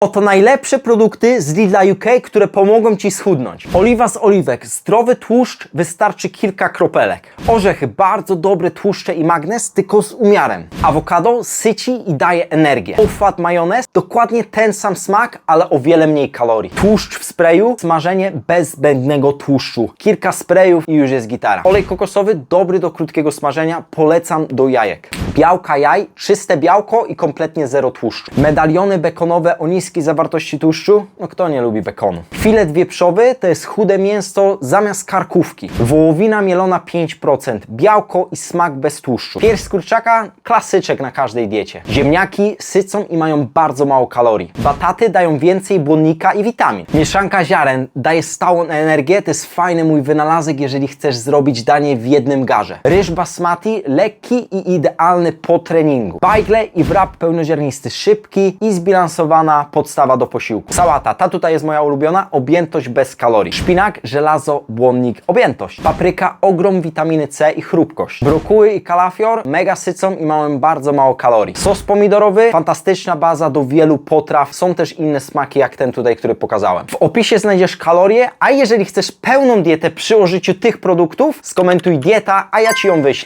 Oto najlepsze produkty z Lidla UK, które pomogą Ci schudnąć. Oliwa z oliwek, zdrowy tłuszcz, wystarczy kilka kropelek. Orzechy, bardzo dobre tłuszcze i magnez, tylko z umiarem. Awokado syci i daje energię. Ofat majonez, dokładnie ten sam smak, ale o wiele mniej kalorii. Tłuszcz w sprayu, smażenie bez zbędnego tłuszczu. Kilka sprayów i już jest gitara. Olej kokosowy, dobry do krótkiego smażenia, polecam do jajek. Białka jaj, czyste białko i kompletnie zero tłuszczu. Medaliony bekonowe o niskiej zawartości tłuszczu? No kto nie lubi bekonu? Filet wieprzowy to jest chude mięso zamiast karkówki. Wołowina mielona 5%, białko i smak bez tłuszczu. Pierś z kurczaka? Klasyczek na każdej diecie. Ziemniaki sycą i mają bardzo mało kalorii. Bataty dają więcej błonnika i witamin. Mieszanka ziaren daje stałą energię, to jest fajny mój wynalazek, jeżeli chcesz zrobić danie w jednym garze. Ryż basmati, lekki i idealny po treningu. Bajgle i wrap pełnoziarnisty, szybki i zbilansowana podstawa do posiłku. Sałata, ta tutaj jest moja ulubiona, objętość bez kalorii. Szpinak, żelazo, błonnik, objętość. Papryka, ogrom witaminy C i chrupkość. Brokuły i kalafior, mega sycą i mają bardzo mało kalorii. Sos pomidorowy, fantastyczna baza do wielu potraw. Są też inne smaki jak ten tutaj, który pokazałem. W opisie znajdziesz kalorie, a jeżeli chcesz pełną dietę przy użyciu tych produktów, skomentuj dieta, a ja Ci ją wyślę.